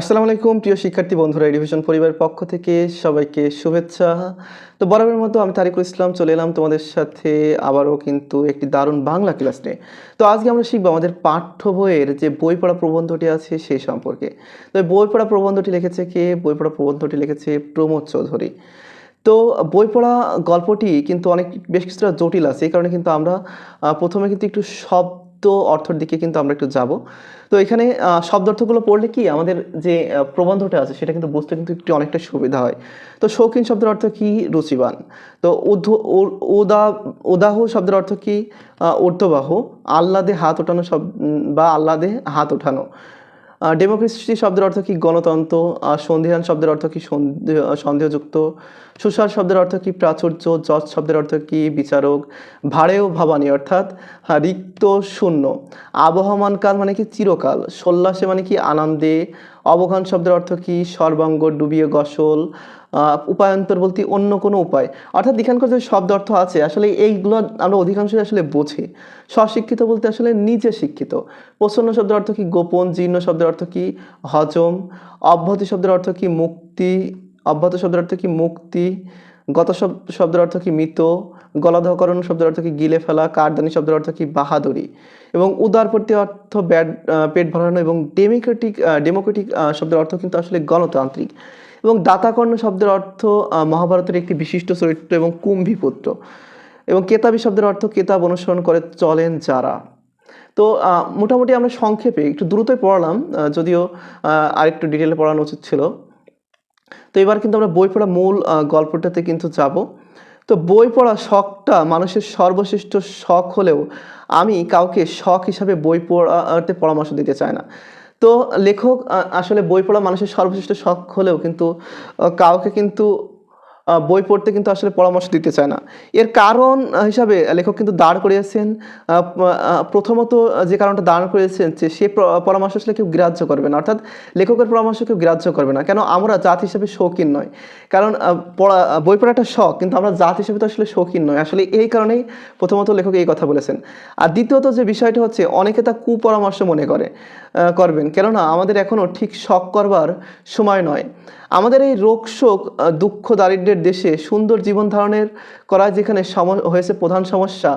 আসসালামু আলাইকুম, প্রিয় শিক্ষার্থী বন্ধুরা এডুকেশন পরিবারের পক্ষ থেকে সবাইকে শুভেচ্ছা। তো বরাবরের মতো আমি তারিকুল ইসলাম চলে এলাম তোমাদের সাথে আবারও কিন্তু একটি দারুণ বাংলা ক্লাস নিয়ে। তো আজকে আমরা শিখব আমাদের পাঠ্য বইয়ের যে বই পড়া প্রবন্ধটি আছে সেই সম্পর্কে। তো বই পড়া প্রবন্ধটি লিখেছে কে? বই পড়া প্রবন্ধটি লিখেছে প্রমোদ চৌধুরী। তো বই পড়া গল্পটি কিন্তু অনেক, বেশ কিছুটা জটিল আছে, এই কারণে কিন্তু আমরা প্রথমে কিন্তু একটু শব্দ অর্থর দিকে কিন্তু আমরা একটু যাব। তো এখানে শব্দ অর্থগুলো পড়লে কি আমাদের যে প্রবন্ধটা আছে, সেটা কিন্তু বুঝতে কিন্তু একটু অনেকটা সুবিধা হয়। তো শৌখিন শব্দের অর্থ কি? রুচিবান। তো ওদা ওদাহ শব্দের অর্থ কি? ঊর্ধ্ববাহু। আহ্লাদে হাত ওঠানো শব্দ, বা আহ্লাদে হাত ওঠানো। ডেমোক্রেসি শব্দের অর্থ কি গণতন্ত্র? সন্ধিহান শব্দের অর্থ কি সন্দেহ সন্দেহযুক্ত? সুসার শব্দের অর্থ কি প্রাচুর্য? জজ শব্দের অর্থ কি বিচারক? ভাড়েও ভাবানি অর্থাৎ হ্যাঁ, রিক্ত শূন্য। আবহমানকাল মানে কি চিরকাল? সল্লাসে মানে কি আনন্দে অবগান শব্দের অর্থ কি? সর্বাঙ্গ, ডুবিয়ে গসল উপায়ন্তর বলতে অন্য কোনো উপায়। অর্থাৎ এখানকার যে শব্দ অর্থ আছে, আসলে এইগুলো আমরা অধিকাংশই আসলে বুঝি। স্বশিক্ষিত বলতে আসলে নিজে শিক্ষিত। প্রসন্ন শব্দের অর্থ কি? গোপন, জীর্ণ শব্দের অর্থ কি? হজম। অব্যাহতি শব্দের অর্থ কি? মুক্তি। অব্যাহত শব্দের অর্থ কি? মুক্তি। গত শব- শব্দের অর্থ কি? মৃত। গলাধকরণ শব্দের অর্থ কি গিলে ফেলা, কারদানি শব্দের অর্থ কি বাহাদুরি এবং উদারপতি অর্থ ব্যাড পেট ভরানো এবং ডেমোক্রেটিক ডেমোক্রেটিক শব্দের অর্থ কিন্তু আসলে গণতান্ত্রিক এবং দাতাকর্ণ শব্দের অর্থ মহাভারতের একটি বিশিষ্ট চরিত্র এবং কুম্ভীপুত্র এবং কেতাবি শব্দের অর্থ কেতাব অনুসরণ করে চলেন যারা। তো মোটামুটি আমরা সংক্ষেপে একটু দ্রুতই পড়ালাম যদিও আরেকটু ডিটেলে পড়ানো উচিত ছিল। তো এবার কিন্তু আমরা বই পড়া মূল গল্পটাতে কিন্তু যাব। তো বই পড়া শখটা মানুষের সর্বশ্রেষ্ঠ শখ হলেও আমি কাউকে শখ হিসাবে বই পড়াতে পরামর্শ দিতে চাই না। তো লেখক আসলে বই পড়া মানুষের সর্বশ্রেষ্ঠ শখ হলেও কিন্তু কাউকে কিন্তু বই পড়তে কিন্তু আসলে পরামর্শ দিতে চায় না। এর কারণ হিসাবে লেখক কিন্তু দাঁড় করিয়েছেন। প্রথমত যে কারণটা দাঁড় করিয়েছেন, যে সে পরামর্শ আসলে কেউ গ্রাহ্য করবে না। অর্থাৎ লেখকের পরামর্শ কেউ গ্রাহ্য করবে না। কেন? আমরা জাত হিসেবে শৌখিন নয় কারণ পড়া বই পড়া একটা শখ, কিন্তু আমরা জাত হিসেবে তো আসলে শৌখিন নয় আসলে এই কারণেই প্রথমত লেখক এই কথা বলেছেন। আর দ্বিতীয়ত যে বিষয়টা হচ্ছে, অনেকে তা কুপরামর্শ মনে করে করবেন। কেননা, আমাদের এখনও ঠিক শখ করবার সময় নয়। আমাদের এই রোগ শোক দুঃখ দারিদ্রের দেশে সুন্দর জীবন ধারণের করা যেখানে হয়েছে প্রধান সমস্যা,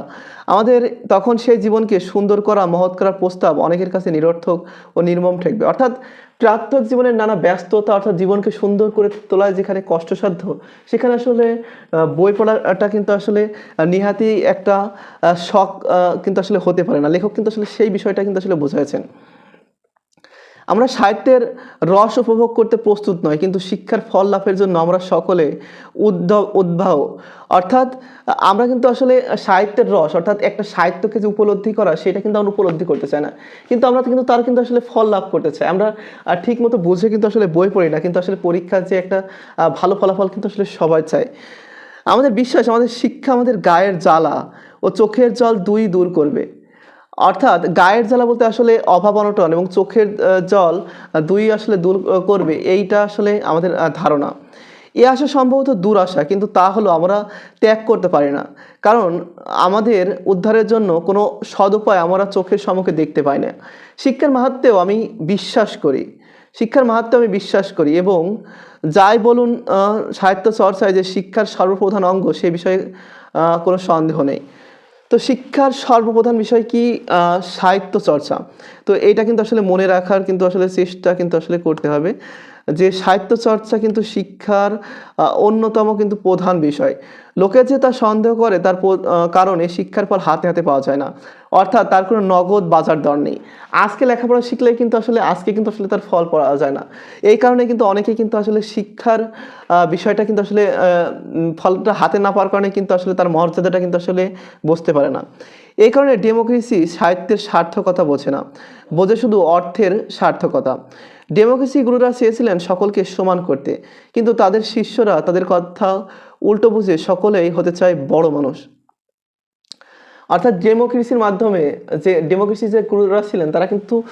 আমাদের তখন সেই জীবনকে সুন্দর করা, মহৎ করার প্রস্তাব অনেকের কাছে নিরর্থক ও নির্মম ঠেকবে। অর্থাৎ প্রাত্যহিক জীবনের নানা ব্যস্ততা, অর্থাৎ জীবনকে সুন্দর করে তোলায় যেখানে কষ্টসাধ্য, সেখানে আসলে বই পড়াটা কিন্তু আসলে নিহাতি একটা শখ কিন্তু আসলে হতে পারে না। লেখক কিন্তু আসলে সেই বিষয়টা কিন্তু আসলে বোঝাইছেন। আমরা সাহিত্যের রস উপভোগ করতে প্রস্তুত নয় কিন্তু শিক্ষার ফল লাভের জন্য আমরা সকলে উদ্যম উদ্বাহ অর্থাৎ, আমরা কিন্তু আসলে সাহিত্যের রস, অর্থাৎ একটা সাহিত্যকে যে উপলব্ধি করা, সেটা কিন্তু আমরা উপলব্ধি করতে চাই না। কিন্তু আমরা কিন্তু তার কিন্তু আসলে ফল লাভ করতে চাই। আমরা ঠিক মতো বুঝে কিন্তু আসলে বই পড়ি না, কিন্তু আসলে পরীক্ষার যে একটা ভালো ফলাফল কিন্তু আসলে সবাই চায়। আমাদের বিশ্বাস, আমাদের শিক্ষা আমাদের গায়ের জ্বালা ও চোখের জল দুই দূর করবে। অর্থাৎ গায়ের জ্বালা বলতে আসলে অভাব অনটন এবং চোখের জল দুই আসলে দূর করবে। এইটা আসলে আমাদের ধারণা। এ আশা সম্ভবত দূর আশা কিন্তু তা হলো আমরা ত্যাগ করতে পারি না। কারণ আমাদের উদ্ধারের জন্য কোনো সদুপায় আমরা চোখের সম্মুখে দেখতে পাই না। শিক্ষার মাহাত্মেও আমি বিশ্বাস করি। শিক্ষার মাহাত্মে আমি বিশ্বাস করি এবং যাই বলুন সাহিত্য চর্চায় যে শিক্ষার সর্বপ্রধান অঙ্গ সে বিষয়ে কোনো সন্দেহ নেই। তো শিক্ষার সর্বপ্রধান বিষয় কি? সাহিত্য চর্চা। তো এটা কিন্তু আসলে মনে রাখার কিন্তু আসলে চেষ্টা কিন্তু আসলে করতে হবে। যে সাহিত্য চর্চা কিন্তু শিক্ষার অন্যতম কিন্তু প্রধান বিষয়। লোকে যে তা সন্দেহ করে তার কারণে শিক্ষার ফল হাতে হাতে পাওয়া যায় না। অর্থাৎ তার কোনো নগদ বাজার দর নেই। আজকে লেখাপড়া শিখলে কিন্তু আসলে, আজকে কিন্তু আসলে তার ফল পাওয়া যায় না। এই কারণে কিন্তু অনেকেই কিন্তু আসলে শিক্ষার বিষয়টা কিন্তু আসলে ফলটা হাতে না পাওয়ার কারণে কিন্তু আসলে তার মর্যাদাটা কিন্তু আসলে বুঝতে পারে না। এই কারণে ডেমোক্রেসি সাহিত্যের সার্থকতা বোঝে না। বোঝে শুধু অর্থের সার্থকতা। ডেমোক্রেসি গুরুরা চেয়েছিলেন সকলকে সমান করতে। কিন্তু তাদের শিষ্যরা তাদের কথা উল্টো বুঝে সকলেই হতে চায় বড় মানুষ। অর্থাৎ ডেমোক্রেসির মাধ্যমে যে ডেমোক্রেসি যে ক্রুরা ছিলেন, তারা কিন্তু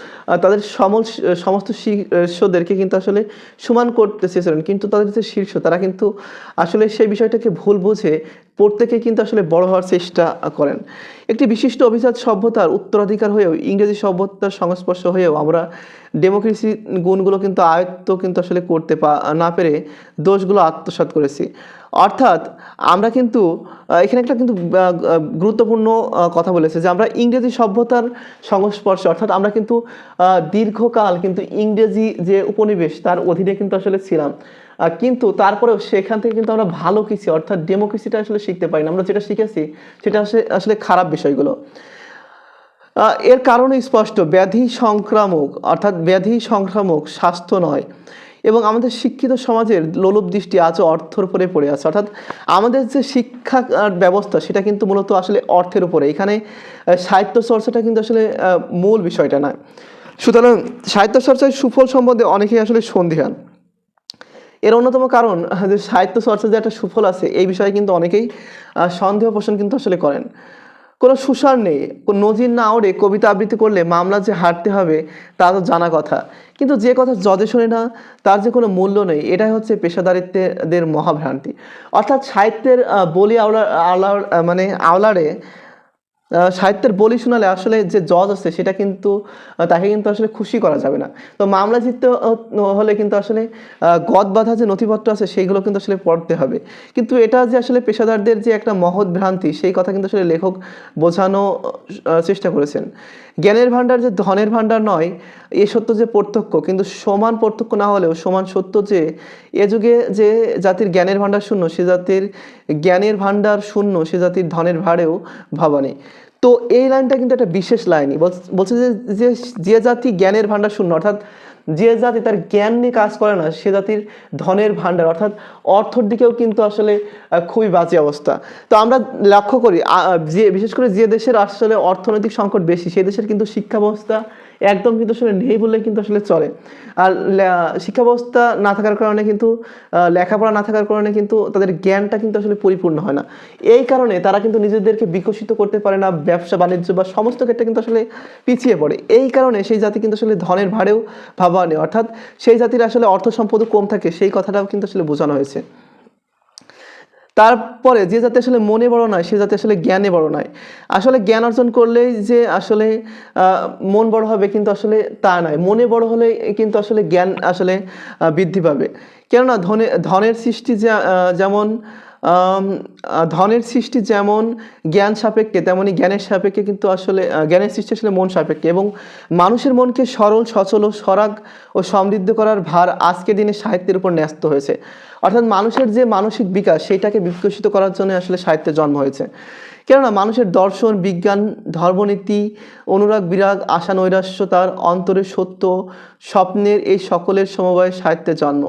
তাদের সমল, সমস্ত শীর্ষদেরকে কিন্তু আসলে সমান করতে চেয়েছিলেন। কিন্তু তাদের যে শীর্ষ, তারা কিন্তু আসলে সেই বিষয়টাকে ভুল বুঝে প্রত্যেকে কিন্তু আসলে বড় হওয়ার চেষ্টা করেন। একটি বিশিষ্ট অভিজাত সভ্যতার উত্তরাধিকার হয়েও, ইংরেজি সভ্যতার সংস্পর্শ হয়েও আমরা ডেমোক্রেসি গুণগুলো কিন্তু আয়ত্ত কিন্তু আসলে করতে পা- না পেরে দোষগুলো আত্মসাৎ করেছি। অর্থাৎ আমরা কিন্তু এখানে একটা কিন্তু গুরুত্বপূর্ণ কথা বলেছে যে আমরা ইংরেজি সভ্যতার সংস্পর্শে, অর্থাৎ আমরা কিন্তু দীর্ঘকাল কিন্তু ইংরেজি যে উপনিবেশ তার অধীনে কিন্তু আসলে ছিলাম। কিন্তু তারপরেও সেখান থেকে কিন্তু আমরা ভালো কিছু, অর্থাৎ ডেমোক্রেসিটা আসলে শিখতে পারি না আমরা যেটা শিখেছি সেটা আসলে আসলে খারাপ বিষয়গুলো। এর কারণ স্পষ্ট, ব্যাধি সংক্রামক, অর্থাৎ ব্যাধি সংক্রামক স্বাস্থ্য নয়। এবং আমাদের শিক্ষিত সমাজের লোলুপ দৃষ্টি আজও অর্থের উপরে পড়ে আছে। অর্থাৎ আমাদের যে শিক্ষা ব্যবস্থা, সেটা কিন্তু মূলত আসলে অর্থের উপরে। এখানে সাহিত্য চর্চাটা কিন্তু আসলে মূল বিষয়টা নয়। সুতরাং সাহিত্য চর্চার সুফল সম্বন্ধে অনেকেই আসলে সন্দিহান। এর অন্যতম কারণ যে সাহিত্য চর্চার যে একটা সুফল আছে, এই বিষয়ে কিন্তু অনেকেই সন্দেহ পোষণ কিন্তু আসলে করেন। কোনো সুসার নেই নজির না ওড়ে কবিতা আবৃত্তি করলে মামলা যে হারতে হবে তা তো জানা কথা। কিন্তু যে কথা জজে শোনে না, তার যে কোনো মূল্য নেই, এটাই হচ্ছে পেশাদারিত্বের মহাভ্রান্তি। অর্থাৎ সাহিত্যের বলি আওলা, আওলার মানে আওলারে সাহিত্যের বলি শোনালে আসলে যে জজ আছে সেটা কিন্তু তাকে কিন্তু আসলে খুশি করা যাবে না। তো মামলা জিততে হলে কিন্তু আসলে গদ বাঁধা যে নথিপত্র আছে সেইগুলো কিন্তু আসলে পড়তে হবে। কিন্তু এটা যে আসলে পেশাদারদের যে একটা মহৎ ভ্রান্তি, সেই কথা কিন্তু আসলে লেখক বোঝানো চেষ্টা করেছেন। জ্ঞানের ভাণ্ডার যে ধনের ভাণ্ডার নয়, এ সত্য যে প্রত্যক্ষ, কিন্তু সমান প্রত্যক্ষ না হলেও সমান সত্য যে এ যুগে যে জাতির জ্ঞানের ভাণ্ডার শূন্য, সে জাতির জ্ঞানের ভাণ্ডার শূন্য, সে জাতির ধনের ভাড়েও ভাবানি তো এই লাইনটা কিন্তু একটা বিশেষ লাইনই। বলছে- যে যে জাতি জ্ঞানের ভাণ্ডার শূন্য, অর্থাৎ যে জাতি তার জ্ঞান নিয়ে কাজ করে না, সে জাতির ধনের ভাণ্ডার, অর্থাৎ অর্থর দিকেও কিন্তু আসলে খুবই বাজে অবস্থা। তো আমরা লক্ষ্য করি যে, বিশেষ করে যে দেশের আসলে অর্থনৈতিক সংকট বেশি, সেই দেশের কিন্তু শিক্ষা ব্যবস্থা একদম কিন্তু আসলে নেই বললে কিন্তু আসলে চলে। আর লে- শিক্ষা ব্যবস্থা না থাকার কারণে কিন্তু লেখাপড়া না থাকার কারণে কিন্তু তাদের জ্ঞানটা কিন্তু আসলে পরিপূর্ণ হয় না। এই কারণে তারা কিন্তু নিজেদেরকে বিকশিত করতে পারে না, ব্যবসা, বাণিজ্য বা সমস্ত ক্ষেত্রে কিন্তু আসলে পিছিয়ে পড়ে। এই কারণে সেই জাতি কিন্তু আসলে ধনের ভাড়েও ভাবা নেই। অর্থাৎ সেই জাতির আসলে অর্থ সম্পদ কম থাকে, সেই কথাটাও কিন্তু আসলে বোঝানো হয়েছে। তারপরে যে যাতে আসলে মনে বড় নয়, সে যাতে আসলে জ্ঞানে বড় নয়। আসলে জ্ঞান অর্জন করলেই যে আসলে মন বড় হবে কিন্তু আসলে তা নয়। মনে বড় হলে কিন্তু আসলে জ্ঞান আসলে বৃদ্ধি পাবে। কেননা ধনে, ধনের সৃষ্টি যেমন ধনের সৃষ্টি যেমন জ্ঞান সাপেক্ষে, তেমনি জ্ঞানের সাপেক্ষে কিন্তু আসলে জ্ঞানের সৃষ্টি আসলে মন সাপেক্ষে এবং মানুষের মনকে সরল, সচল ও সরাগ ও সমৃদ্ধ করার ভার আজকের দিনে সাহিত্যের উপর ন্যস্ত হয়েছে। অর্থাৎ মানুষের যে মানসিক বিকাশ, সেইটাকে বিকশিত করার জন্য আসলে সাহিত্যের জন্ম হয়েছে। কেননা মানুষের দর্শন, বিজ্ঞান, ধর্মনীতি, অনুরাগ, বিরাগ, আশা, নৈরাশ্য তার অন্তরের সত্য, স্বপ্নের এই সকলের সমবায় সাহিত্যের জন্ম।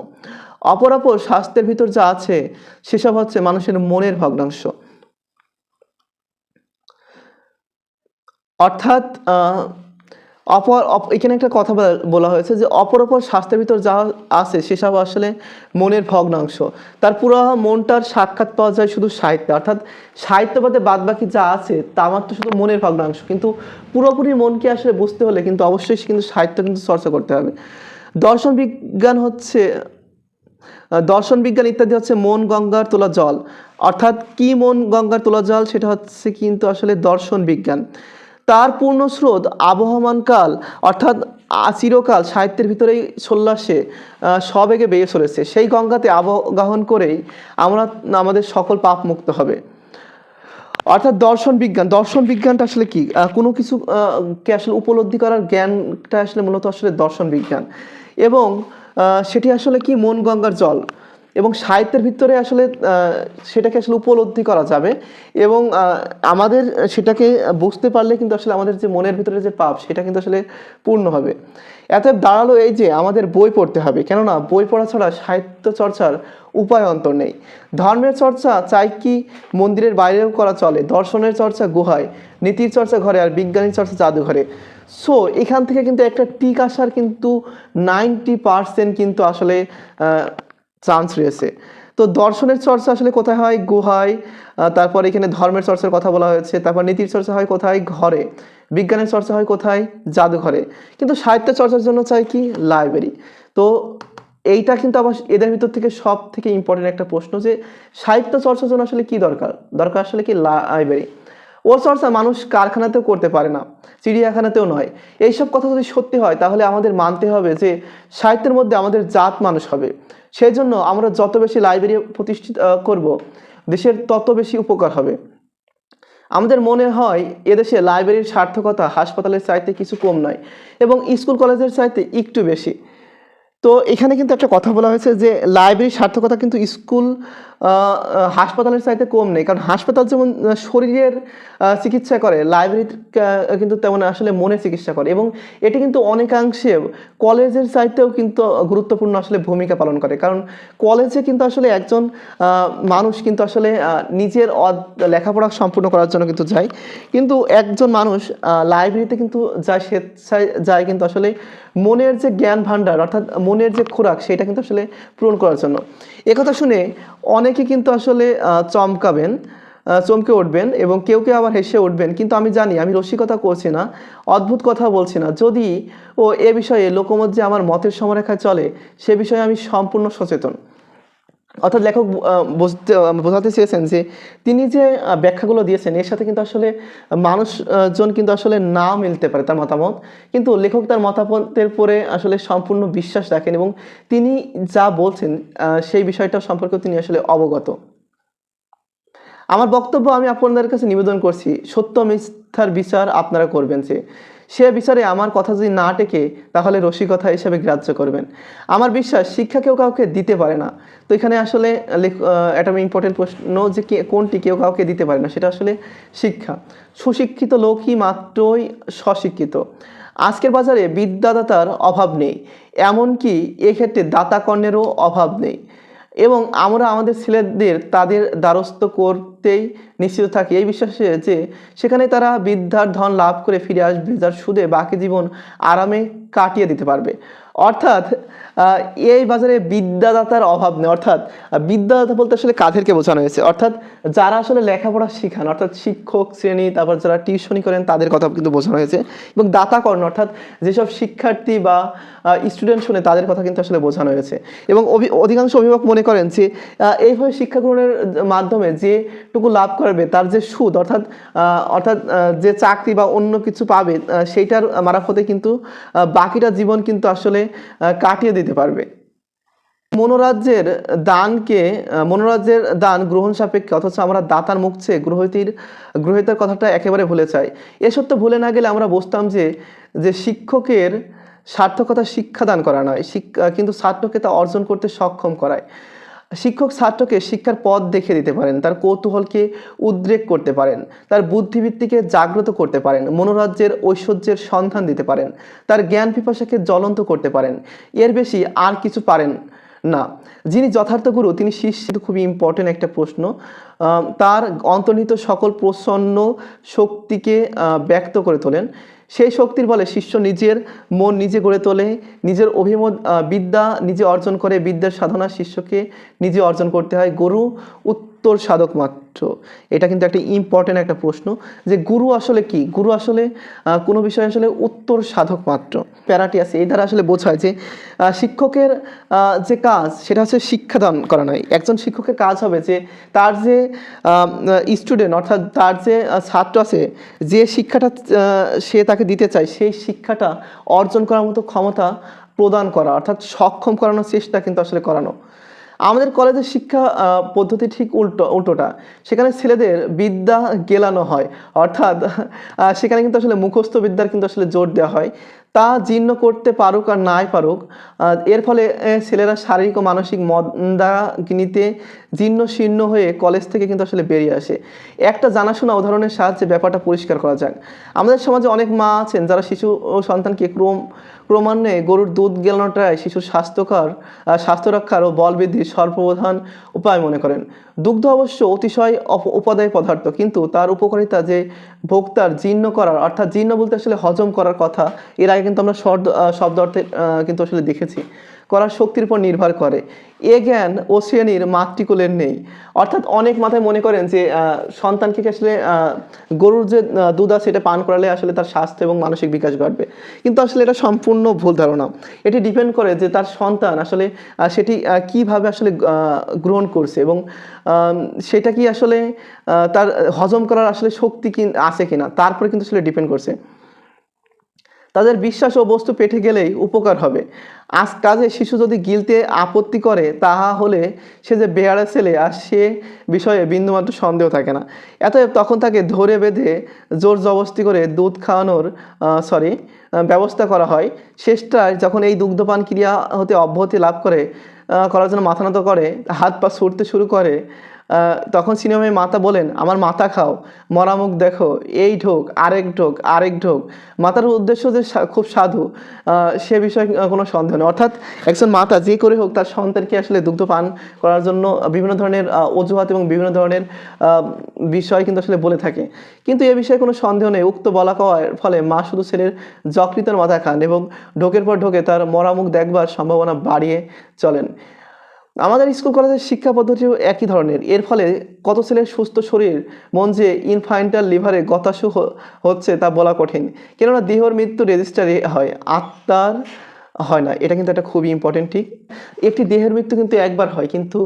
অপরাপর স্বাস্থ্যের ভিতর যা আছে, সেসব হচ্ছে মানুষের মনের ভগ্নাংশ। অর্থাৎ অপর, অপ- এখানে একটা কথা বলা- হয়েছে যে অপর অপর স্বাস্থ্যের ভিতর যা আছে, সেসব আসলে মনের ভগ্নাংশ। তার পুরো মনটার সাক্ষাৎ পাওয়া যায় শুধু সাহিত্যে। অর্থাৎ সাহিত্যবাদে বাদ বাকি যা আছে, তা মাত্র শুধু মনের ভগ্নাংশ। কিন্তু পুরোপুরি মনকে আসলে বুঝতে হলে কিন্তু অবশ্যই কিন্তু সাহিত্য কিন্তু চর্চা করতে হবে। দর্শন বিজ্ঞান হচ্ছে দর্শন বিজ্ঞান ইত্যাদি হচ্ছে মন, গঙ্গার তোলা জল। অর্থাৎ কি মন, গঙ্গার তোলা জল? সেটা হচ্ছে কিন্তু আসলে দর্শন বিজ্ঞান। তার পূর্ণ স্রোত আবহমানকাল অর্থাৎ চিরকাল সাহিত্যের ভিতরেই সল্লাসে সবেগে বেয়ে চলেছে। সেই গঙ্গাতে আবগাহন করেই আমরা, আমাদের সকল পাপ মুক্ত হবে। অর্থাৎ দর্শন বিজ্ঞান, দর্শন বিজ্ঞানটা আসলে কি? কোনো কিছু কে আসলে উপলব্ধি করার জ্ঞানটা আসলে মূলত আসলে দর্শন বিজ্ঞান। এবং সেটি আসলে কি? মন গঙ্গার জল। এবং সাহিত্যের ভিতরে আসলে সেটাকে আসলে উপলব্ধি করা যাবে এবং আমাদের সেটাকে বুঝতে পারলে কিন্তু আসলে আমাদের যে মনের ভিতরে যে পাপ, সেটা কিন্তু আসলে পূর্ণ হবে। এত দাঁড়াল এই যে আমাদের বই পড়তে হবে, কেননা বই পড়া ছাড়া সাহিত্য চর্চার উপায় অন্তর নেই। ধর্মের চর্চা চাই কি মন্দিরের বাইরেও করা চলে, দর্শনের চর্চা গুহায়, নীতির চর্চা ঘরে আর বিজ্ঞানের চর্চা জাদুঘরে। সো এখান থেকে কিন্তু একটা টিক আসার কিন্তু নাইনটি পার্সেন্ট কিন্তু আসলে চান্স রয়েছে। তো দর্শনের চর্চা আসলে কোথায় হয়? গুহায়। তারপর এখানে ধর্মের চর্চার কথা বলা হয়েছে। তারপর নীতির চর্চা হয় কোথায়? ঘরে। বিজ্ঞানের চর্চা হয় কোথায়? জাদুঘরে। কিন্তু সাহিত্য চর্চার জন্য চাই কি? লাইব্রেরি। তো এইটা কিন্তু আবার এদের ভিতর থেকে সব থেকে ইম্পর্টেন্ট একটা প্রশ্ন যে, সাহিত্য চর্চার জন্য আসলে কি দরকার? দরকার আসলে কি লাইব্রেরি? ও চর্চা মানুষ কারখানাতেও করতে পারে না, চিড়িয়াখানাতেও নয়। এইসব কথা যদি সত্যি হয়, তাহলে আমাদের মানতে হবে যে সাহিত্যের মধ্যে আমাদের জাত মানুষ হবে। সেই জন্য আমরা যত বেশি লাইব্রেরি প্রতিষ্ঠিত করব, দেশের তত বেশি উপকার হবে। আমাদের মনে হয় এদেশে লাইব্রেরির সার্থকতা হাসপাতালের চাইতে কিছু কম নয়, এবং স্কুল কলেজের চাইতে একটু বেশি। তো এখানে কিন্তু একটা কথা বলা হয়েছে যে লাইব্রেরির সার্থকতা কিন্তু স্কুল হাসপাতালের চাইতে কম নেই। কারণ হাসপাতাল যেমন শরীরের চিকিৎসা করে লাইব্রেরি কিন্তু তেমন আসলে মনের চিকিৎসা করে। এবং এটি কিন্তু অনেকাংশে কলেজের চাইতেও কিন্তু গুরুত্বপূর্ণ আসলে ভূমিকা পালন করে। কারণ কলেজে কিন্তু আসলে একজন মানুষ কিন্তু আসলে নিজের লেখাপড়া সম্পূর্ণ করার জন্য কিন্তু যায়। কিন্তু একজন মানুষ লাইব্রেরিতে কিন্তু যায়, স্বেচ্ছায় যায় কিন্তু আসলে মনের যে জ্ঞান ভাণ্ডার, অর্থাৎ মনের যে খোরাক, সেটা কিন্তু আসলে পূরণ করার জন্য। একথা শুনে অনেকে কিন্তু আসলে চমকাবেন চমকে উঠবেন এবং কেউ কেউ আবার হেসে উঠবেন। কিন্তু আমি জানি, আমি রসিকতা করছি না, অদ্ভুত কথা বলছি না। যদি ও এ বিষয়ে লোকমত যে আমার মতের সমরেখায় চলে, সে বিষয়ে আমি সম্পূর্ণ সচেতন। অর্থাৎ লেখক বুঝতে বোঝাতে চেয়েছেন যে তিনি যে ব্যাখ্যাগুলো দিয়েছেন, এর সাথে কিন্তু আসলে মানুষজন কিন্তু আসলে না মিলতে পারে তার মতামত। কিন্তু লেখক তার মতামতের পরে আসলে সম্পূর্ণ বিশ্বাস রাখেন এবং তিনি যা বলছেন সেই বিষয়টা সম্পর্কে তিনি আসলে অবগত। আমার বক্তব্য আমি আপনাদের কাছে নিবেদন করছি, সত্য মিথ্যার বিচার আপনারা করবেন যে সে বিচারে আমার কথা যদি না টেকে, তাহলে রসিকতা হিসেবে গ্রাহ্য করবেন। আমার বিশ্বাস, শিক্ষা কেউ কাউকে দিতে পারে না। তো এখানে আসলে একটা ইম্পর্টেন্ট প্রশ্ন যে কোনটি কেউ কাউকে দিতে পারে না, সেটা আসলে শিক্ষা। সুশিক্ষিত লোকই মাত্রই স্বশিক্ষিত। আজকের বাজারে বিদ্যাদাতার অভাব নেই। এমনকি এক্ষেত্রে দাতাকর্ণেরও অভাব নেই। এবং আমরা আমাদের ছেলেদের তাদের দ্বারস্থ করতেই নিশ্চিত থাকি। এই বিশ্বাসে যে সেখানে তারা বিদ্যার ধন লাভ করে ফিরে আসবে, যার সুদে বাকি জীবন আরামে কাটিয়ে দিতে পারবে। অর্থাৎ এই বাজারে বিদ্যাদাতার অভাব নেই। অর্থাৎ বিদ্যাদাতা বলতে আসলে কাদেরকে বোঝানো হয়েছে। অর্থাৎ, যারা আসলে লেখাপড়া শিখান, অর্থাৎ শিক্ষক শ্রেণি, তারপর যারা টিউশনি করেন, তাদের কথা কিন্তু বোঝানো হয়েছে। এবং দাতাকর্ণ, অর্থাৎ যেসব শিক্ষার্থী বা স্টুডেন্ট শুনে, তাদের কথা কিন্তু আসলে বোঝানো হয়েছে। এবং অধিকাংশ অভিভাবক মনে করেন যে এইভাবে শিক্ষা গ্রহণের মাধ্যমে যেটুকু লাভ করবে, তার যে সুদ, অর্থাৎ অর্থাৎ যে চাকরি বা অন্য কিছু পাবে সেইটার মারফতে কিন্তু বাকিটা জীবন কিন্তু আসলে কাটিয়ে দিতে পারবে। মনোরাজ্যের দানকে, মনোরাজ্যের দান গ্রহণ সাপেক্ষে, অথচ আমরা দাতার মুখ চেয়ে গ্রহীতার, গ্রহিতার কথাটা একেবারে ভুলে চাই এ সত্য ভুলে না গেলে আমরা বুঝতাম যে যে শিক্ষকের সার্থকতা শিক্ষাদান করা নয়। শিক্ষা, কিন্তু সার্থকে তা অর্জন করতে সক্ষম করায়। শিক্ষক ছাত্রকে শিক্ষার পথ দেখে দিতে পারেন, তার কৌতূহলকে উদ্রেক করতে পারেন, তার বুদ্ধিবৃত্তিকে জাগ্রত করতে পারেন, মনোরাজ্যের ঐশ্বর্যের সন্ধান দিতে পারেন, তার জ্ঞান পিপাসাকে জ্বলন্ত করতে পারেন। এর বেশি আর কিছু পারেন না, যিনি যথার্থ গুরু, তিনি শিষ্য খুবই ইম্পর্টেন্ট একটা প্রশ্ন। তার অন্তর্নিহিত সকল প্রসন্ন শক্তিকে ব্যক্ত করে তোলেন। সেই শক্তির বলে শিষ্য নিজের মন নিজে গড়ে তোলে, নিজের অভিমত বিদ্যা নিজে অর্জন করে, বিদ্যার সাধনা শিষ্যকে নিজে অর্জন করতে হয়। গুরু উত্তর সাধক মাত্র? এটা কিন্তু একটা ইম্পর্টেন্ট একটা প্রশ্ন যে গুরু আসলে কি? গুরু আসলে কোনো বিষয়ে আসলে উত্তর সাধক মাত্র? প্যারাটি আছে এই দ্বারা আসলে বোঝায় যে শিক্ষকের যে কাজ, সেটা হচ্ছে শিক্ষাদান করা নয়। একজন শিক্ষকের কাজ হবে যে তার যে স্টুডেন্ট অর্থাৎ তার যে ছাত্র আছে, যে শিক্ষাটা সে তাকে দিতে চায়, সেই শিক্ষাটা অর্জন করার মতো ক্ষমতা প্রদান করা, অর্থাৎ সক্ষম করানোর চেষ্টা কিন্তু আসলে করানো। আমাদের কলেজের শিক্ষা পদ্ধতি ঠিক উল্টো, উল্টোটা। সেখানে ছেলেদের বিদ্যা গেলানো হয়। অর্থাৎ সেখানে কিন্তু আসলে মুখস্থ বিদ্যার কিন্তু আসলে জোর দেওয়া হয়। তা জীর্ণ করতে পারুক আর নাই পারুক এর ফলে ছেলেরা শারীরিক ও মানসিক মন্দাগ্নিতে জীর্ণ শীর্ণ হয়ে কলেজ থেকে কিন্তু আসলে বেরিয়ে আসে। একটা জানাশোনা উদাহরণের সাহায্যে ব্যাপারটা পরিষ্কার করা যাক। আমাদের সমাজে অনেক মা আছেন যারা শিশু ও সন্তানকে ক্রম ক্রমান্বয়ে গরুর দুধ গেলানোটাই শিশুর স্বাস্থ্যকর স্বাস্থ্য রক্ষার ও বল বৃদ্ধির সর্বপ্রধান উপায় মনে করেন। দুগ্ধ অবশ্য অতিশয় উপাদায় পদার্থ, কিন্তু তার উপকারিতা যে ভোক্তার জীর্ণ করার, অর্থাৎ জীর্ণ বলতে আসলে হজম করার কথা, এর আগে কিন্তু আমরা শব্দ শব্দ অর্থে কিন্তু আসলে দেখেছি। করার শক্তির উপর নির্ভর করে। এ জ্ঞান ও শ্রেণির মাতৃকুলের নেই। অর্থাৎ অনেক মাথায় মনে করেন যে সন্তানকে আসলে গরুর যে দুধ আছে সেটা পান করালে আসলে তার স্বাস্থ্য এবং মানসিক বিকাশ ঘটবে। কিন্তু আসলে এটা সম্পূর্ণ ভুল ধারণা। এটি ডিপেন্ড করে যে তার সন্তান আসলে সেটি কীভাবে আসলে গ্রহণ করছে এবং সেটা কি আসলে তার হজম করার আসলে শক্তি কি আছে কিনা তারপরে কিন্তু আসলে ডিপেন্ড করছে। তাদের বিশ্বাস ও বস্তু পেটে গেলেই উপকার হবে। আজ কাজে শিশু যদি গিলতে আপত্তি করে, তাহা হলে সে যে বেয়ারা ছেলে, আর সে বিষয়ে বিন্দুমাত্র সন্দেহ থাকে না। এতএব তখন তাকে ধরে বেঁধে জোর জবস্তি করে দুধ খাওয়ানোর সরি ব্যবস্থা করা হয়। শেষটায় যখন এই দুগ্ধপান ক্রিয়া হতে অব্যাহতি লাভ করে করার জন্য মাথা নত করে, হাত পা ছুটতে শুরু করে তখন সিনেমায় মাতা বলেন, আমার মাথা খাও মরা মুখ দেখো, এই ঢোক, আরেক ঢোক আরেক ঢোক। মাতার উদ্দেশ্য যে খুব সাধু সে বিষয়ে কোনো সন্দেহ নেই। অর্থাৎ একজন মাতা যে করে হোক, তার সন্তানকে আসলে দুগ্ধ পান করার জন্য বিভিন্ন ধরনের অজুহাত এবং বিভিন্ন ধরনের বিষয় কিন্তু আসলে বলে থাকে। কিন্তু এ বিষয়ে কোনো সন্দেহ নেই। উক্ত বলা কওয়ার ফলে মা শুধু ছেলের যকৃতের মাথা খান এবং ঢোকের পর ঢোকে তার মরা মুখ দেখবার সম্ভাবনা বাড়িয়ে চলেন। আমাদের স্কুল, কলেজের শিক্ষা পদ্ধতিও একই ধরনের। এর ফলে কত ছেলের সুস্থ শরীর, মন যে ইনফাইন্টাল লিভারে গতাসু হচ্ছে তা বলা কঠিন। কেননা দেহর মৃত্যু রেজিস্টারে হয়। আত্মার হয় না, এটা কিন্তু একটা খুবই ইম্পর্টেন্ট ঠিক। একটি দেহের মৃত্যু কিন্তু একবার হয়, কিন্তু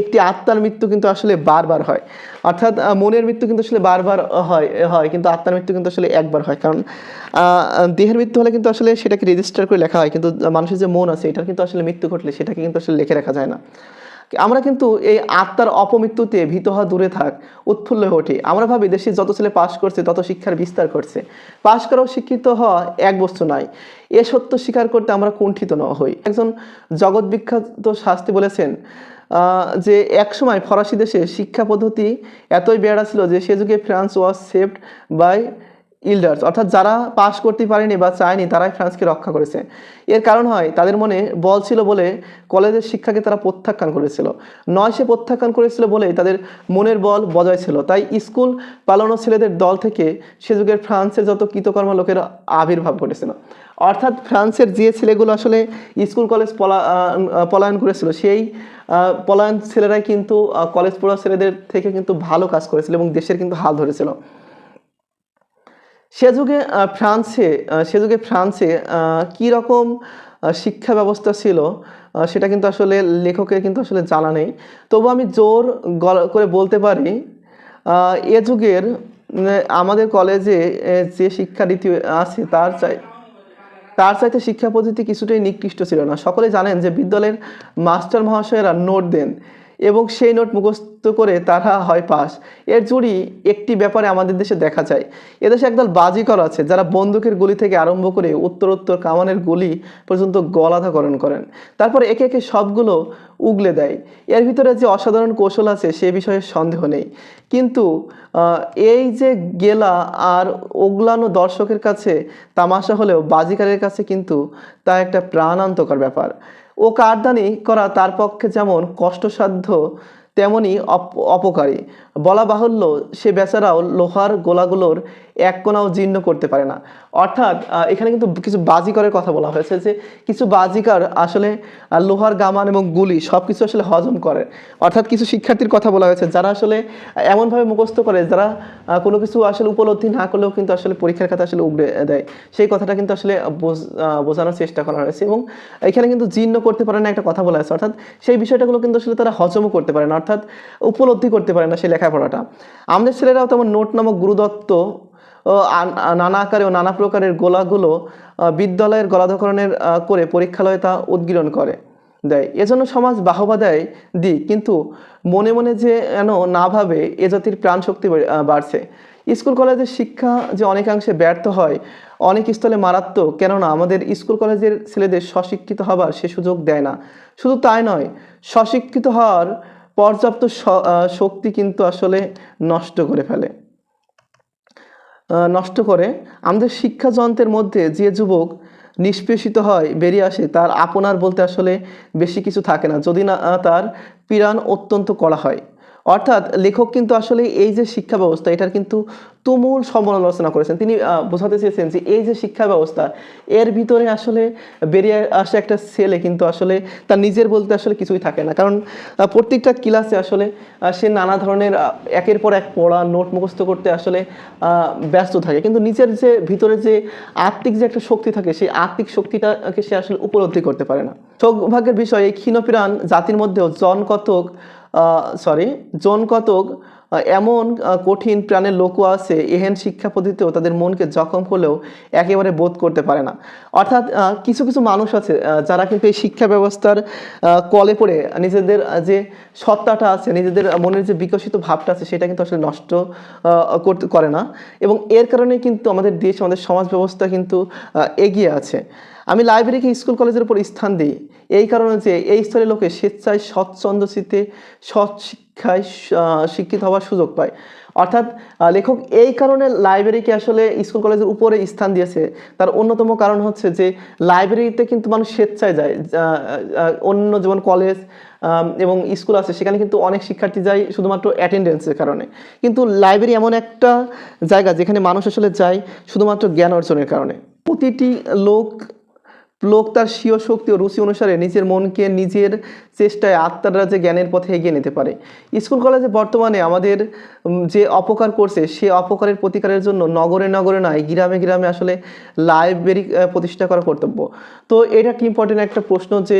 একটি আত্মার মৃত্যু কিন্তু আসলে বারবার হয়। অর্থাৎ মনের মৃত্যু কিন্তু আসলে বারবার হয় হয়, কিন্তু আত্মার মৃত্যু কিন্তু আসলে একবার হয়। কারণ দেহের মৃত্যু হলে কিন্তু আসলে সেটাকে রেজিস্টার করে লেখা হয়, কিন্তু মানুষের যে মন আছে, এটার কিন্তু আসলে মৃত্যু ঘটলে সেটাকে কিন্তু আসলে লেখে রাখা যায় না। আমরা কিন্তু এই আত্মার অপমৃত্যুতে ভীত হওয়া দূরে থাক, উৎফুল্ল হয়ে ওঠে। আমরা ভাবি, দেশে যত ছেলে পাশ করছে, তত শিক্ষার বিস্তার করছে পাশ করাও শিক্ষিত হওয়া এক বস্তু নয়। এ সত্য স্বীকার করতে আমরা কুণ্ঠিত ন হই। একজন জগৎ বিখ্যাত শাস্তি বলেছেন যে একসময় ফরাসি দেশে শিক্ষা পদ্ধতি এতই বেড়া ছিল যে সে যুগে France was saved by elders অর্থাৎ যারা পাশ করতে পারেনি বা চায়নি, তারাই ফ্রান্সকে রক্ষা করেছে। এর কারণ হয়, তাদের মনে বল ছিল বলে কলেজের শিক্ষাকে তারা প্রত্যাখ্যান করেছিল। নয় সে প্রত্যাখ্যান করেছিল বলেই তাদের মনের বল বজায় ছিল। তাই স্কুল পালানো ছেলেদের দল থেকে সে যুগের ফ্রান্সের যত কৃতকর্ম লোকের আবির্ভাব ঘটেছিল। অর্থাৎ ফ্রান্সের যে ছেলেগুলো আসলে স্কুল কলেজ পলা পলায়ন করেছিল, সেই পলায়ন ছেলেরাই কিন্তু কলেজ পড়া ছেলেদের থেকে কিন্তু ভালো কাজ করেছিল এবং দেশের কিন্তু হাল ধরেছিল। সে যুগে ফ্রান্সে সে যুগে ফ্রান্সে কী রকম শিক্ষা ব্যবস্থা ছিল সেটা কিন্তু আসলে লেখকের কিন্তু আসলে জানা নেই। তবু আমি জোর করে বলতে পারি এ যুগের আমাদের কলেজে যে শিক্ষারীতি আছে, তার চাই, তার চাইতে শিক্ষা পদ্ধতি কিছুটাই নিকৃষ্ট ছিল না। সকলে জানেন যে বিদ্যালয়ের মাস্টার মহাশয়েরা নোট দেন। এবং সেই নোট মুখস্থ করে তারা হয় পাস। এর জুড়ি একটি ব্যাপারে আমাদের দেশে দেখা যায়, এদেশে একদল বাজিকর আছে যারা বন্দুকের গুলি থেকে আরম্ভ করে উত্তরোত্তর কামানের গুলি পর্যন্ত গলাধাকরণ করেন। তারপর একে একে সবগুলো উগলে দেয়। এর ভিতরে যে অসাধারণ কৌশল আছে সে বিষয়ে সন্দেহ নেই। কিন্তু এই যে গেলা আর ওগলানো দর্শকের কাছে তামাশা হলেও বাজিকারের কাছে কিন্তু তা একটা প্রাণান্তকর ব্যাপার। ও কারদানি করা তার পক্ষে যেমন কষ্টসাধ্য তেমনি অপ- অপকারী। বলা বাহুল্য, সে বেচারাও লোহার গোলাগুলোর এক কোনাও জীর্ণ করতে পারে না। অর্থাৎ এখানে কিন্তু কিছু বাজিকরের কথা বলা হয়েছে যে, কিছু বাজিকার আসলে লোহার গামান এবং গুলি সব কিছু আসলে হজম করে। অর্থাৎ কিছু শিক্ষার্থীর কথা বলা হয়েছে, যারা আসলে এমনভাবে মুখস্থ করে, যারা কোনো কিছু আসলে উপলব্ধি না করলেও কিন্তু আসলে পরীক্ষার খাতা আসলে উগড়ে দেয়। সেই কথাটা কিন্তু আসলে বোঝানোর চেষ্টা করা হয়েছে এবং এখানে কিন্তু জীর্ণ করতে পারে না একটা কথা বলা হয়েছে। অর্থাৎ সেই বিষয়টাগুলো কিন্তু আসলে তারা হজমও করতে পারে না, অর্থাৎ উপলব্ধি করতে পারে না সেই লেখাপড়াটা আমাদের ছেলেরাও তেমন নোট নামক গুরুদত্ত নানা আকারে ও নানা প্রকারের গোলাগুলো বিদ্যালয়ের গলাধকরণের করে পরীক্ষালয়ে তা উদ্গীরণ করে, দেয়। এজন্য সমাজ বাহবা দেয় দিক কিন্তু মনে মনে যে যেন না ভাবে, এ জাতির প্রাণ শক্তি বাড়ছে। স্কুল কলেজের শিক্ষা যে অনেকাংশে ব্যর্থ হয়, অনেক স্থলে মারাত্মক, কেননা আমাদের স্কুল কলেজের ছেলেদের স্বশিক্ষিত হবার সে সুযোগ দেয় না। শুধু তাই নয়, স্বশিক্ষিত হওয়ার পর্যাপ্ত শক্তি কিন্তু আসলে নষ্ট করে ফেলে। নষ্ট করে। আমাদের শিক্ষা যন্ত্রের মধ্যে যে যুবক নিষ্পেষিত হয়, বেরিয়ে আসে, তার আপনার বলতে আসলে বেশি কিছু থাকে না। যদি না তার পিরান অত্যন্ত কড়া হয়। অর্থাৎ লেখক কিন্তু আসলে এই যে শিক্ষা ব্যবস্থা, এটার কিন্তু তুমুল সমালোচনা করেছেন। তিনি বোঝাতে চেয়েছেন যে এই যে শিক্ষা ব্যবস্থা, এর ভিতরে আসলে বেরিয়ে আসে একটা ছেলে কিন্তু আসলে তার নিজের বলতে আসলে কিছুই থাকে না। কারণ প্রত্যেকটা ক্লাসে আসলে সে নানা ধরনের একের পর এক পড়া, নোট মুখস্থ করতে আসলে ব্যস্ত থাকে। কিন্তু নিজের যে ভিতরে যে আত্মিক যে একটা শক্তি থাকে, সেই আত্মিক শক্তিটাকে সে আসলে উপলব্ধি করতে পারে না। সৌভাগ্যের বিষয়, এই ক্ষীণপ্রাণ জাতির মধ্যেও জন কতক সরি জন কতক এমন কঠিন প্রাণের লোকও আছে, এহেন শিক্ষা পদ্ধতিতেও তাদের মনকে জখম হলেও একেবারে বোধ করতে পারে না। অর্থাৎ কিছু কিছু মানুষ আছে যারা কিন্তু এই শিক্ষা ব্যবস্থার কলে পড়ে, নিজেদের যে সত্তাটা আছে, নিজেদের মনের যে বিকশিত ভাবটা আছে, সেটা কিন্তু আসলে নষ্ট করতে, করে না। এবং এর কারণে কিন্তু আমাদের দেশ, আমাদের সমাজ ব্যবস্থা কিন্তু এগিয়ে আছে। আমি লাইব্রেরিকে স্কুল কলেজের উপর স্থান দিই। এই কারণে যে এই স্তরের লোকে স্বেচ্ছায় সৎচন্দ্রচিতে সৎ শিক্ষায় শিক্ষিত হওয়ার সুযোগ পায়। অর্থাৎ লেখক এই কারণে লাইব্রেরিকে আসলে স্কুল কলেজের উপরে স্থান দিয়েছে। তার অন্যতম কারণ হচ্ছে যে লাইব্রেরিতে কিন্তু মানুষ স্বেচ্ছায় যায়। অন্য যেমন কলেজ এবং স্কুল আছে, সেখানে কিন্তু অনেক শিক্ষার্থী যায় শুধুমাত্র অ্যাটেন্ডেন্সের কারণে। কিন্তু লাইব্রেরি এমন একটা জায়গা যেখানে মানুষ আসলে যায় শুধুমাত্র জ্ঞান অর্জনের কারণে। প্রতিটি লোক লোক তার স্বীয় শক্তি ও রুচি অনুসারে নিজের মনকে নিজের চেষ্টায় আত্মার যে জ্ঞানের পথে এগিয়ে নিতে পারে। স্কুল, কলেজে বর্তমানে আমাদের যে অপকার করছে, সে অপকারের প্রতিকারের জন্য নগরে নগরে নয়, গ্রামে গ্রামে আসলে লাইব্রেরি প্রতিষ্ঠা করা কর্তব্য। তো এটা কি ইম্পর্টেন্ট একটা প্রশ্ন যে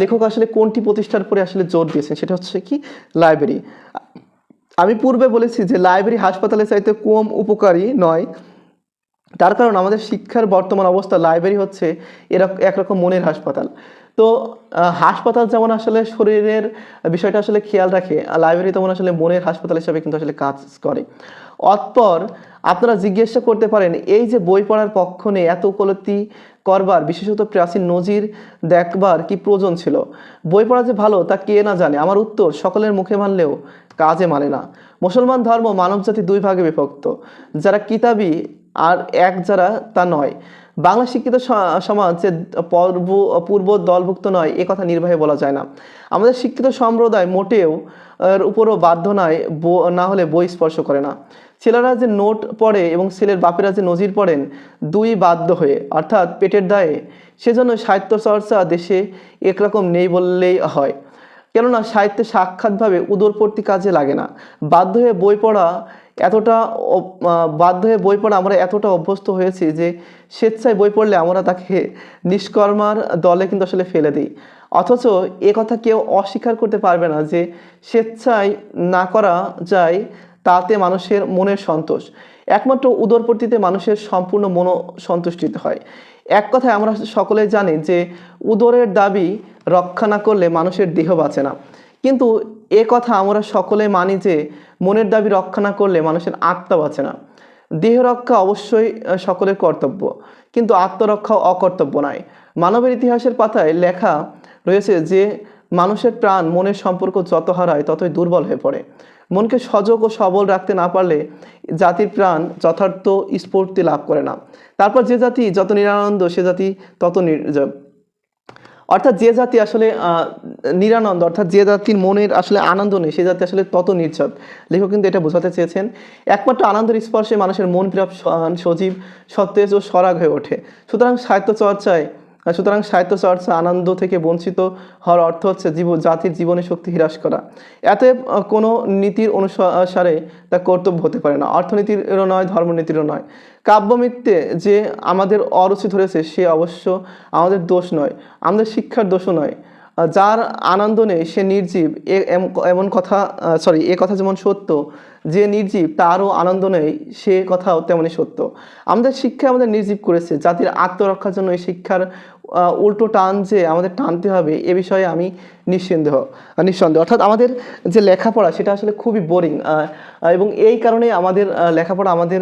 লেখক আসলে কোনটি প্রতিষ্ঠার পরে আসলে জোর দিয়েছেন? সেটা হচ্ছে কি লাইব্রেরি আমি পূর্বে বলেছি যে লাইব্রেরি হাসপাতালের চাইতে কম উপকারী নয়। তার কারণ আমাদের শিক্ষার বর্তমান অবস্থা লাইব্রেরি হচ্ছে এরকম একরকম মনের হাসপাতাল। তো হাসপাতাল যেমন আসলে শরীরের বিষয়টা আসলে খেয়াল রাখে, আর লাইব্রেরি তেমন আসলে মনের হাসপাতাল হিসাবে কিন্তু আসলে কাজ করে। অতপর আপনারা জিজ্ঞাসা করতে পারেন, এই যে বই পড়ার পক্ষণে এত উপলব্ধি করবার, বিশেষত প্রাচীন নজির দেখবার কি প্রয়োজন ছিল? বই পড়া যে ভালো তা কে না জানে? আমার উত্তর, সকলের মুখে মানলেও কাজে মানে না। মুসলমান ধর্ম মানবজাতি দুই ভাগে বিভক্ত। যারা কিতাবি আর এক যারা তা নয়। বাংলা শিক্ষিত সমাজ যে পর্ব, পূর্ব দলভুক্ত নয়, এ কথা নির্বাহে বলা যায় না। আমাদের শিক্ষিত সম্প্রদায় মোটেও এর উপরও বাধ্য নয় না হলে বই স্পর্শ করে না। ছেলেরা যে নোট পড়ে এবং ছেলের বাপেরা যে নজির পড়েন, দুই বাধ্য হয়ে, অর্থাৎ পেটের দায়ে, সেজন্য সাহিত্য চর্চা দেশে একরকম নেই বললেই হয়। কেননা সাহিত্যে সাক্ষাৎভাবে উদরপর্তি কাজে লাগে না। বাধ্য হয়ে বই পড়া এতটা বাধ্য হয়ে বই পড়া আমরা এতটা অভ্যস্ত হয়েছি যে স্বেচ্ছায় বই পড়লে আমরা তাকে নিষ্কর্মার দলে কিন্তু আসলে ফেলে দিই। অথচ এ কথা কেউ অস্বীকার করতে পারবে না যে স্বেচ্ছায় না করা যায় তাতে মানুষের মনের সন্তোষ। একমাত্র উদরপর্তিতে মানুষের সম্পূর্ণ মন সন্তুষ্টিতে হয়। এক কথায় আমরা সকলে জানি যে উদরের দাবি রক্ষা না করলে মানুষের দেহ বাঁচে না। কিন্তু এ কথা আমরা সকলে মানি যে, মনের দাবি রক্ষা না করলে মানুষের আত্মা বাঁচে না। দেহ রক্ষা অবশ্যই সকলের কর্তব্য। কিন্তু আত্মরক্ষা অকর্তব্য নয়। মানবের ইতিহাসের পাতায় লেখা রয়েছে যে, মানুষের প্রাণ মনের সম্পর্ক যত হারায় ততই দুর্বল হয়ে পড়ে। মনকে সজগ ও সবল রাখতে না পারলে জাতির প্রাণ যথার্থ স্ফূর্তি লাভ করে না। তারপর যে জাতি যত নিরানন্দ, সে জাতি তত নির্জব। অর্থাৎ যে জাতি আসলে নিরানন্দ, অর্থাৎ যে জাতির মনের আসলে আনন্দ নেই, সে জাতি আসলে তত নির্ছদ লেখক কিন্তু এটা বোঝাতে চেয়েছেন, একমাত্র আনন্দের স্পর্শে মানুষের মন প্রিয় সজীব, সতেজ ও সরাগ হয়ে ওঠে। সুতরাং সাহিত্য চর্চায় সুতরাং সাহিত্য চর্চা আনন্দ থেকে বঞ্চিত হওয়ার অর্থ হচ্ছে জীব, জাতির জীবনে শক্তি হ্রাস করা। এতে কোনো নীতির অনুসারে তা কর্তব্য হতে পারে না। অর্থনীতিরও নয়, ধর্মনীতিরও নয়। কাব্যমিত্যে যে আমাদের অরুচি ধরেছে, সে অবশ্য আমাদের দোষ নয়, আমাদের শিক্ষার দোষও নয়। যার আনন্দ নেই, সে নির্জীব। এমন কথা সরি এ কথা যেমন সত্য, যে নির্জীব, তারও আনন্দ নেই, সে কথাও তেমনই সত্য। আমাদের শিক্ষা আমাদের নির্জীব করেছে। জাতির আত্মরক্ষার জন্য এই শিক্ষার উল্টো টান যে আমাদের টানতে হবে, এ বিষয়ে আমি নিঃসন্দেহ নিঃসন্দেহ। অর্থাৎ আমাদের যে লেখাপড়া, সেটা আসলে খুবই বোরিং এবং এই কারণে আমাদের লেখাপড়া আমাদের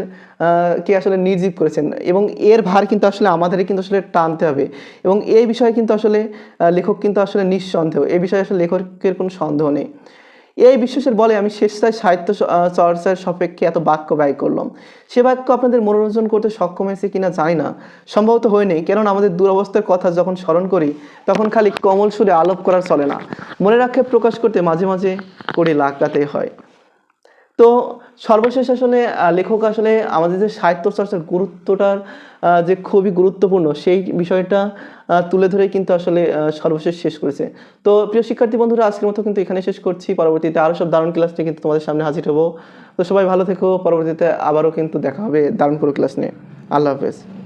কে আসলে নির্জীব করেছেন। এবং এর ভার কিন্তু আসলে আমাদেরই কিন্তু আসলে টানতে হবে। এবং এই বিষয়ে কিন্তু আসলে লেখক কিন্তু আসলে নিঃসন্দেহ। এ বিষয়ে আসলে লেখকের কোনো সন্দেহ নেই। এই বিশ্বাসের বলে আমি শেষটায় সাহিত্য চর্চার সাপেক্ষে এত বাক্য ব্যয় করলাম। সে বাক্য আপনাদের মনোরঞ্জন করতে সক্ষম হয়েছে কিনা জানি না। সম্ভবত হয়নি কেননা আমাদের দুরবস্থার কথা যখন স্মরণ করি, তখন খালি কমল সুরে আলোপ করার চলে না। মনের আক্ষেপ প্রকাশ করতে মাঝে মাঝে করে লাগাতে হয়। তো সর্বশেষ আসলে লেখক আসলে আমাদের যে সাহিত্য চর্চার গুরুত্বটার যে খুবই গুরুত্বপূর্ণ, সেই বিষয়টা তুলে ধরে কিন্তু আসলে সর্বশেষ শেষ করেছে। তো প্রিয় শিক্ষার্থী বন্ধুরা, আজকের মতো কিন্তু এখানে শেষ করছি। পরবর্তীতে আরও সব দারুণ ক্লাস নিয়ে কিন্তু তোমাদের সামনে হাজির হব। তো সবাই ভালো থেকো। পরবর্তীতে আবারও কিন্তু দেখা হবে দারুণ কোনো ক্লাস নিয়ে। আল্লাহ হাফেজ।